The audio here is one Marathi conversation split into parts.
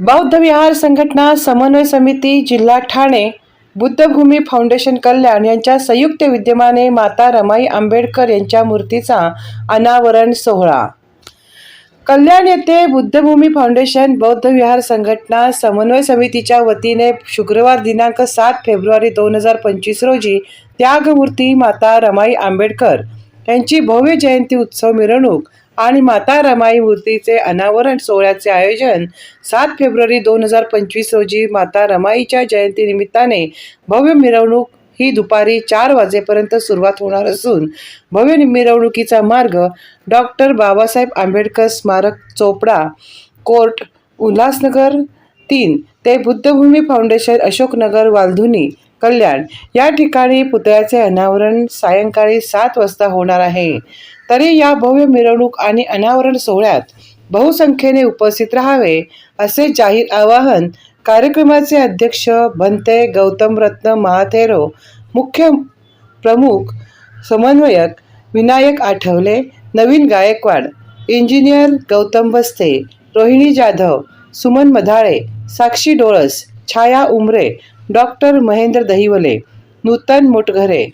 बौद्ध विहार संघटना समन्वय समिती जिल्हा ठाणे बुद्धभूमी फाउंडेशन कल्याण यांच्या संयुक्त विद्यमाने माता रमाई आंबेडकर यांच्या मूर्तीचा अनावरण सोहळा. कल्याण येथे बुद्धभूमी फाउंडेशन बौद्ध विहार संघटना समन्वय समितीच्या वतीने शुक्रवार दिनांक सात फेब्रुवारी दोन हजार पंचवीस रोजी त्यागमूर्ती माता रमाई आंबेडकर यांची भव्य जयंती उत्सव मिरवणूक आणि माता रमाई मूर्तीचे अनावरण सोहळ्याचे आयोजन सात फेब्रुवारी दोन हजार पंचवीस रोजी माता रमाईच्या जयंतीनिमित्ताने भव्य मिरवणूक ही दुपारी चार वाजेपर्यंत सुरुवात होणार असून भव्य मिरवणुकीचा मार्ग डॉक्टर बाबासाहेब आंबेडकर स्मारक चोपडा कोर्ट उल्हासनगर तीन ते बुद्धभूमी फाउंडेशन अशोकनगर वालधुनी कल्याण या ठिकाणी पुतळ्याचे अनावरण सायंकाळी सात वाजता होणार आहे. तरी या भव्य मिरवणूक आणि अनावरण सोहळ्यात बहुसंख्येने उपस्थित राहावे असे जाहीर आवाहन कार्यक्रमाचे अध्यक्ष भंते गौतम रत्न महाथेरो मुख्य प्रमुख समन्वयक Vinayak Athawale Navin Gaikwad engineer Gautam Baste Rohini Jadhav Suman Madhale Sakshi Dolas Chhaya Umare doctor Mahendra Dahiwale Nutan Motghare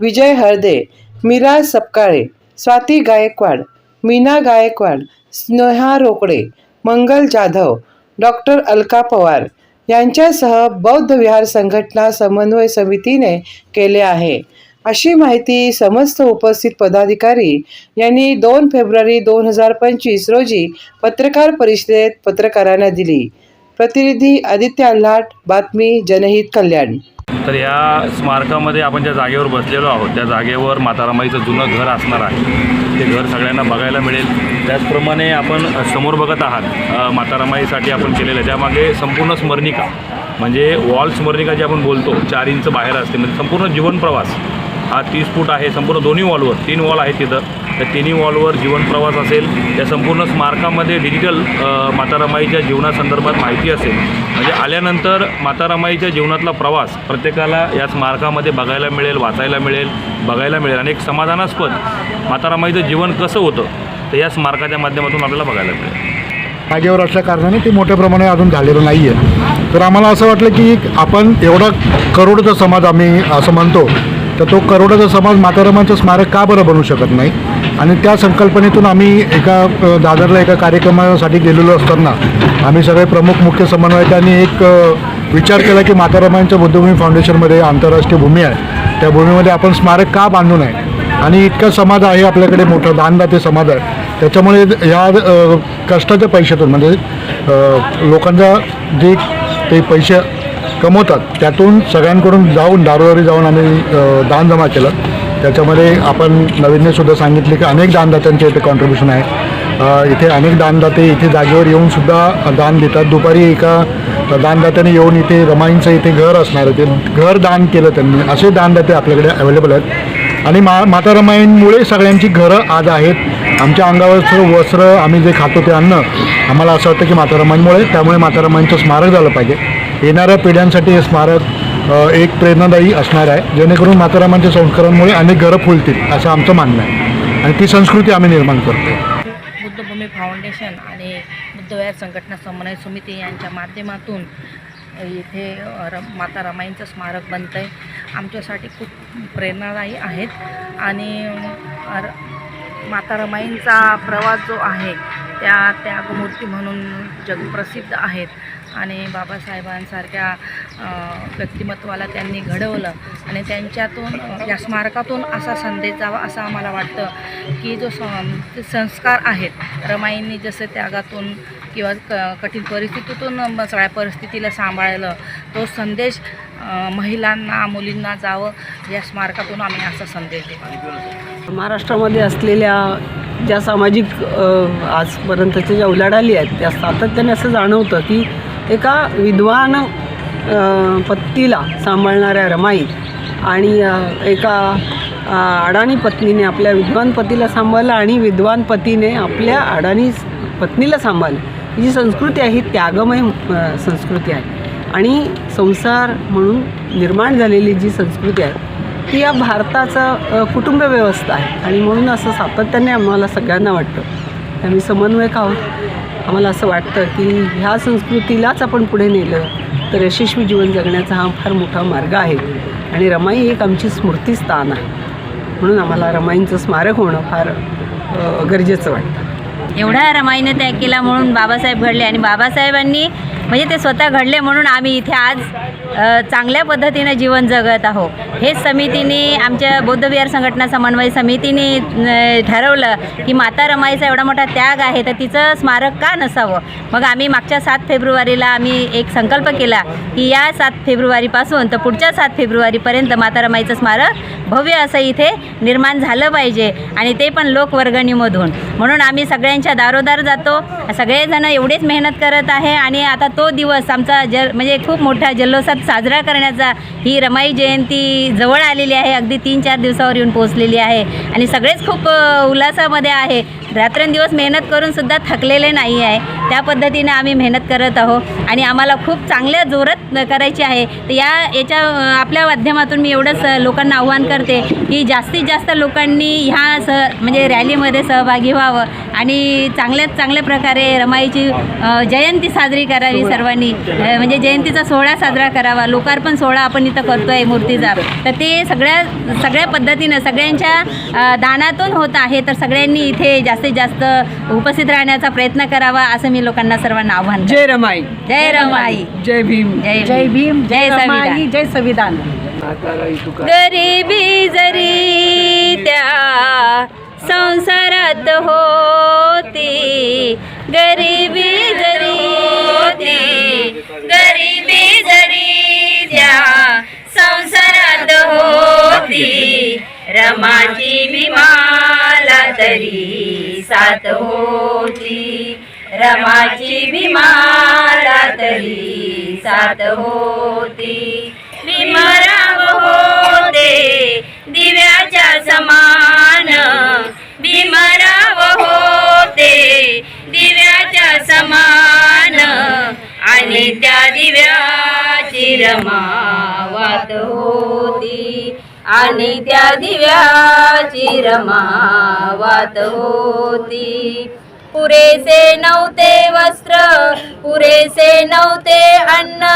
Vijay Halde Meera Sapkale Swati Gaikwad Meena Gaikwad Sneha Rokade Mangal Jadhav doctor Alka Pawar यांच्यासह बौद्ध विहार संघटना समन्वय समितीने केले आहे. अशी माहिती समस्त उपस्थित पदाधिकारी यांनी दोन फेब्रुवारी दोन हजार पंचवीस रोजी पत्रकार परिषदेत पत्रकारांना दिली. प्रतिनिधी आदित्य आल्हाट बातमी जनहित कल्याण. तर या स्मारकामध्ये आपण ज्या जागेवर बसलेलो आहोत त्या जागेवर मातारामाईचं जुनं घर असणार आहे. ते घर सगळ्यांना बघायला मिळेल. त्याचप्रमाणे आपण समोर बघत आहात मातारामाईसाठी आपण केलेलं आहे त्यामागे संपूर्ण स्मरणिका म्हणजे वॉल स्मरणिका जी आपण बोलतो चार इंच बाहेर असते म्हणजे संपूर्ण जीवनप्रवास हा तीस फूट आहे संपूर्ण दोन्ही वॉलवर तीन वॉल आहेत तिथं. त्या तिन्ही वॉलवर जीवन प्रवास असेल. त्या संपूर्ण स्मारकामध्ये डिजिटल मातारामाईच्या जीवनासंदर्भात माहिती असेल. म्हणजे आल्यानंतर मातारामाईच्या जीवनातला प्रवास प्रत्येकाला या स्मारकामध्ये बघायला मिळेल वाचायला मिळेल बघायला मिळेल. आणि एक समाधानास्पद मातारामाईचं जीवन कसं होतं तर या स्मारकाच्या माध्यमातून आपल्याला बघायला मिळेल. जागेवर असल्या कारणाने ते मोठ्या प्रमाणे अजून झालेलं नाही आहे तर आम्हाला असं वाटलं की आपण एवढा करोडचा समाज आम्ही असं म्हणतो तर तो करोडाचा समाज मातारामांचं स्मारक का बरं बनू शकत नाही? आणि त्या संकल्पनेतून आम्ही एका दादरला एका कार्यक्रमासाठी गेलेलो असताना आम्ही सगळे प्रमुख मुख्य समन्वयकांनी एक विचार केला की मातारामांच्या बुद्धभूमी फाउंडेशनमध्ये आंतरराष्ट्रीय भूमी आहे. त्या भूमीमध्ये आपण स्मारक का बांधू नये? आणि इतका समाज आहे आपल्याकडे मोठा दानदाते समाज आहे. त्याच्यामुळे ह्या कष्टाच्या पैशातून म्हणजे लोकांचा जे ते पैसे कमवतात. त्यातून सगळ्यांकडून जाऊन दारोदारी जाऊन आम्ही दान जमा केलं. त्याच्यामध्ये आपण नवीनने सुद्धा सांगितले की अनेक दानदात्यांचे इथे कॉन्ट्रीब्युशन आहे. इथे अनेक दानदाते इथे जागेवर येऊन सुद्धा दान देतात. दुपारी एका दानदात्याने येऊन इथे रमाईंचं इथे घर असणार आहे. ते घर दान केलं त्यांनी. असे दानदाते आपल्याकडे अवेलेबल आहेत. आणि मा माता रमाईंमुळे सगळ्यांची घरं आज आहेत. आमच्या अंगावरचं वस्त्र आम्ही जे खातो ते अन्न आम्हाला असं वाटतं की माता रमाईंमुळे. त्यामुळे माता रमाईंचं स्मारक झालं पाहिजे. येणाऱ्या पिढ्यांसाठी हे स्मारक एक प्रेरणादायी असणार आहे. जेणेकरून मातारामांच्या संस्कारांमुळे अनेक घरं फुलतील असं आमचं मानणं आहे. आणि ती संस्कृती आम्ही निर्माण करतो. बुद्धभूमी फाउंडेशन आणि बुद्धविहार संघटना समन्वय समिती यांच्या माध्यमातून इथे र माता रमाईंचं स्मारक बनतं आहे आमच्यासाठी खूप प्रेरणादायी आहेत. आणि माता रमाईंचा प्रवास जो आहे त्या त्यागमूर्ती म्हणून जगप्रसिद्ध आहेत. आणि बाबासाहेबांसारख्या व्यक्तिमत्वाला त्यांनी घडवलं. आणि त्यांच्यातून या स्मारकातून असा संदेश जावा असं आम्हाला वाटतं की जो सं ते संस्कार आहेत रमाईंनी जसं त्यागातून किंवा क कठीण परिस्थितीतून सगळ्या परिस्थितीला सांभाळलं तो संदेश महिलांना मुलींना जावं या स्मारकातून आम्ही असा संदेश देतो. महाराष्ट्रामध्ये असलेल्या ज्या सामाजिक आजपर्यंतच्या ज्या उलाढाली आहेत त्या सातत्याने असं जाणवतं की एका विद्वान पत्नीला सांभाळणाऱ्या रमाई आणि एका अडाणी पत्नीने आपल्या विद्वान पतीला सांभाळलं आणि विद्वान पतीने आपल्या अडाणी पत्नीला सांभाळलं. ही जी संस्कृती आहे ही त्यागमय संस्कृती आहे. आणि संसार म्हणून निर्माण झालेली जी संस्कृती आहे ती या भारताचा कुटुंब व्यवस्था आहे. आणि म्हणून असं सातत्याने आम्हाला सगळ्यांना वाटतं. आम्ही समन्वयक आहोत. आम्हाला असं वाटतं की ह्या संस्कृतीलाच आपण पुढे नेलं तर यशस्वी जीवन जगण्याचा हा फार मोठा मार्ग आहे. आणि रमाई एक आमची स्मृतीस्थान आहे. म्हणून आम्हाला रमाईंचं स्मारक होणं फार गरजेचं वाटतं. एवढा रमाईने त्याग केला म्हणून बाबासाहेब घडले आणि बाबासाहेबांनी म्हणजे ते स्वतः घडले म्हणून आम्ही इथे आज चांगल्या पद्धतीनं जीवन जगत आहोत. हेच समितीने आमच्या बौद्धविहार संघटना समन्वय समितीने ठरवलं की माता रमाईचा एवढा मोठा त्याग आहे तर तिचं स्मारक का नसावं? मग आम्ही मागच्या सात फेब्रुवारीला आम्ही एक संकल्प केला की या सात फेब्रुवारीपासून तर पुढच्या सात फेब्रुवारीपर्यंत माता रमाईचं स्मारक भव्य असं इथे निर्माण झालं पाहिजे आणि ते पण लोकवर्गणीमधून. म्हणून आम्ही सगळ्यांच्या दारोदार जातो. सगळेजण एवढेच मेहनत करत आहे आणि आता तो दिवस आमचा जल म्हणजे खूप मोठा जल्लोषात साजरा करण्याचा ही रमाई जयंती जवळ आलेली आहे. अगदी तीन चार दिवसावर येऊन पोहोचलेली आहे. आणि सगळेच खूप उल्हासामध्ये आहे. रात्रंदिवस मेहनत करून सुद्धा थकलेले नाही आहे. त्या पद्धतीने आम्ही मेहनत करत आहोत आणि आम्हाला खूप चांगल्या जोरात करायची आहे. तर या याच्या आपल्या माध्यमातून मी एवढंच लोकांना आव्हान करते की जास्तीत जास्त लोकांनी ह्या सह म्हणजे रॅलीमध्ये सहभागी व्हावं. आणि चांगल्यात चांगल्या प्रकारे रमाईची जयंती साजरी करावी सर्वांनी. म्हणजे जयंतीचा सोहळा साजरा करावा. लोकार्पण सोहळा आपण इथं करतोय मूर्तीचा. तर ते सगळ्या सगळ्या पद्धतीनं सगळ्यांच्या दानातून होत आहे तर सगळ्यांनी इथे जास्तीत जास्त उपस्थित राहण्याचा प्रयत्न करावा असं मी लोकांना सर्वांना आव्हान करते. जय रमाई. जय रमाई. जय भीम. जय भीम. जय संविधान. जय संविधान. गरिबी जरी त्या संसारात होती गरिबी जरी होती गरिबी जरी त्या संसारात होती रमाची विमाला तरी साथ होती रमाची विमाला तरी साथ होती. विमराव होते दिव्याच्या समान आणि दिव्याची रमावात होती. आणि त्या दिव्याची रमावात होती. पुरेसे नव्हते वस्त्र पुरेसे नव्हते अन्न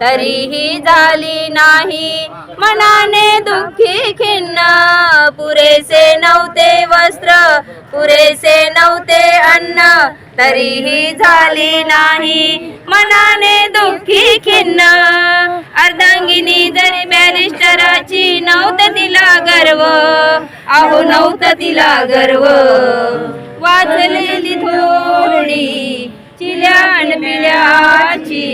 तरीही झाली नाही. मनाने दुःखी खिन्न पुरेसे नव्हते वस्त्र पुरेसे नव्हते अन्न तरीही झाली नाही. मनाने दुःखी खिन्न. अर्धांगिनी जरी बॅरिस्टराची नव्हत तिला गर्व अहो नव्हत तिला गर्व. वाचलेली थोडी चिल्यान पिल्याची.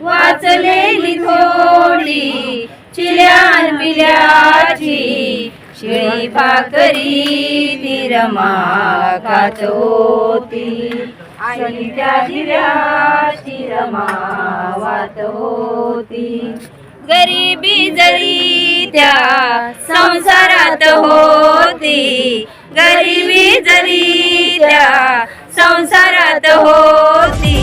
वाचलेली थोडी चिल्यान पिल्याची. शिळी भाकरी ती रमा होती. आणि त्या दिव्याची रमावात होती. गरीबी जरी त्या संसारात होती. गरीबी जरी त्या संसारात होती.